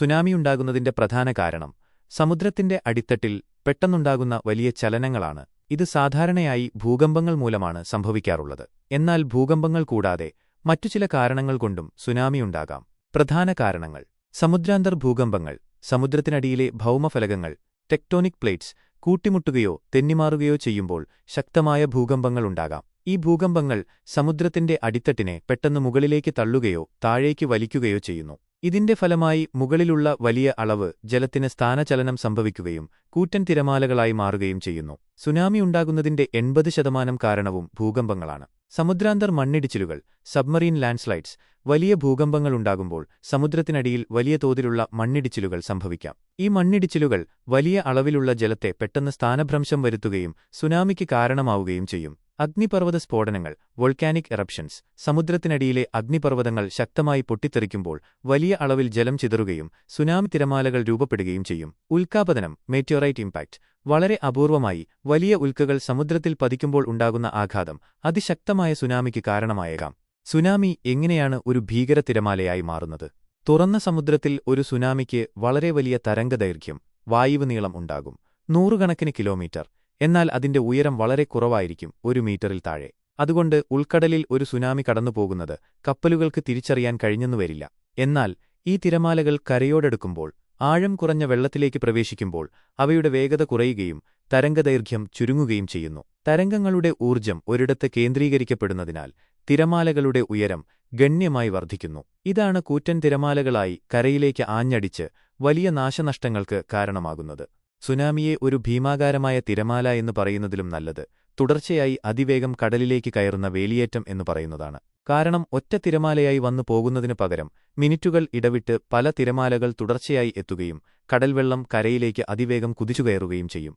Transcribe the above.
സുനാമിയുണ്ടാകുന്നതിന്റെ പ്രധാന കാരണം സമുദ്രത്തിന്റെ അടിത്തട്ടിൽ പെട്ടെന്നുണ്ടാകുന്ന വലിയ ചലനങ്ങളാണ്. ഇത് സാധാരണയായി ഭൂകമ്പങ്ങൾ മൂലമാണ് സംഭവിക്കാറുള്ളത്. എന്നാൽ ഭൂകമ്പങ്ങൾ കൂടാതെ മറ്റു ചില കാരണങ്ങൾ കൊണ്ടും സുനാമിയുണ്ടാകാം പ്രധാന കാരണങ്ങൾ. സമുദ്രാന്തർ ഭൂകമ്പങ്ങൾ സമുദ്രത്തിനടിയിലെ ഭൗമഫലകങ്ങൾ ടെക്ടോണിക് പ്ലേറ്റ്സ് കൂട്ടിമുട്ടുകയോ തെന്നിമാറുകയോ ചെയ്യുമ്പോൾ ശക്തമായ ഭൂകമ്പങ്ങളുണ്ടാകാം ഈ ഭൂകമ്പങ്ങൾ സമുദ്രത്തിന്റെ അടിത്തട്ടിനെ പെട്ടെന്ന് മുകളിലേക്ക് തള്ളുകയോ താഴേക്ക് വലിക്കുകയോ ചെയ്യുന്നു. ഇതിന്റെ ഫലമായി മുകളിലുള്ള വലിയ അളവ് ജലത്തിന് സ്ഥാനചലനം സംഭവിക്കുകയും കൂറ്റൻ തിരമാലകളായി മാറുകയും ചെയ്യുന്നു. സുനാമി ഉണ്ടാകുന്നതിന്റെ എൺപത് ശതമാനം കാരണവും ഭൂകമ്പങ്ങളാണ്. സമുദ്രാന്തർ മണ്ണിടിച്ചിലുകൾ സബ്മറീൻ ലാൻഡ്സ്ലൈഡ്സ് വലിയ ഭൂകമ്പങ്ങളുണ്ടാകുമ്പോൾ സമുദ്രത്തിനടിയിൽ വലിയ തോതിലുള്ള മണ്ണിടിച്ചിലുകൾ സംഭവിക്കാം. ഈ മണ്ണിടിച്ചിലുകൾ വലിയ അളവിലുള്ള ജലത്തെ പെട്ടെന്ന് സ്ഥാനഭ്രംശം വരുത്തുകയും സുനാമിക്ക് കാരണമാവുകയും ചെയ്യും. അഗ്നിപർവത സ്ഫോടനങ്ങൾ വോൾക്കാനിക് എറപ്ഷൻസ് സമുദ്രത്തിനടിയിലെ അഗ്നിപർവതങ്ങൾ ശക്തമായി പൊട്ടിത്തെറിക്കുമ്പോൾ വലിയ അളവിൽ ജലം ചിതറുകയും സുനാമി തിരമാലകൾ രൂപപ്പെടുകയും ചെയ്യും. ഉൽക്കാപതനം മേറ്റിയോറൈറ്റ് ഇംപാക്ട് വളരെ അപൂർവമായി വലിയ ഉൽക്കകൾ സമുദ്രത്തിൽ പതിക്കുമ്പോൾ ഉണ്ടാകുന്ന ആഘാതം അതിശക്തമായ സുനാമിക്ക് കാരണമായേക്കാം. സുനാമി എങ്ങനെയാണ് ഒരു ഭീകര തിരമാലയായി മാറുന്നത്? തുറന്ന സമുദ്രത്തിൽ ഒരു സുനാമിക്ക് വളരെ വലിയ തരംഗദൈർഘ്യം വായുവ് നീളം ഉണ്ടാകും. നൂറുകണക്കിന് കിലോമീറ്റർ എന്നാൽ അതിന്റെ ഉയരം വളരെ കുറവായിരിക്കും ഒരു മീറ്ററിൽ താഴെ. അതുകൊണ്ട് ഉൾക്കടലിൽ ഒരു സുനാമി കടന്നുപോകുന്നത് കപ്പലുകൾക്ക് തിരിച്ചറിയാൻ കഴിഞ്ഞെന്നു വരില്ല എന്നാൽ ഈ തിരമാലകൾ കരയോടെടുക്കുമ്പോൾ ആഴം കുറഞ്ഞ വെള്ളത്തിലേക്ക് പ്രവേശിക്കുമ്പോൾ അവയുടെ വേഗത കുറയുകയും തരംഗദൈർഘ്യം ചുരുങ്ങുകയും ചെയ്യുന്നു. തരംഗങ്ങളുടെ ഊർജം ഒരിടത്ത് കേന്ദ്രീകരിക്കപ്പെടുന്നതിനാൽ തിരമാലകളുടെ ഉയരം ഗണ്യമായി വർദ്ധിക്കുന്നു. ഇതാണ് കൂറ്റൻ തിരമാലകളായി കരയിലേക്ക് ആഞ്ഞടിച്ച് വലിയ നാശനഷ്ടങ്ങൾക്ക് കാരണമാകുന്നത്. സുനാമിയെ ഒരു ഭീമാകാരമായ തിരമാല എന്ന് പറയുന്നതിലും നല്ലത്. തുടർച്ചയായി അതിവേഗം കടലിലേക്ക് കയറുന്ന വേലിയേറ്റം എന്ന് പറയുന്നതാണ്. കാരണം ഒറ്റ തിരമാലയായി വന്നു പോകുന്നതിനു പകരം മിനിറ്റുകൾ ഇടവിട്ട് പല തിരമാലകൾ തുടർച്ചയായി എത്തുകയും കടൽവെള്ളം കരയിലേക്ക് അതിവേഗം കുതിച്ചുകയറുകയും ചെയ്യും.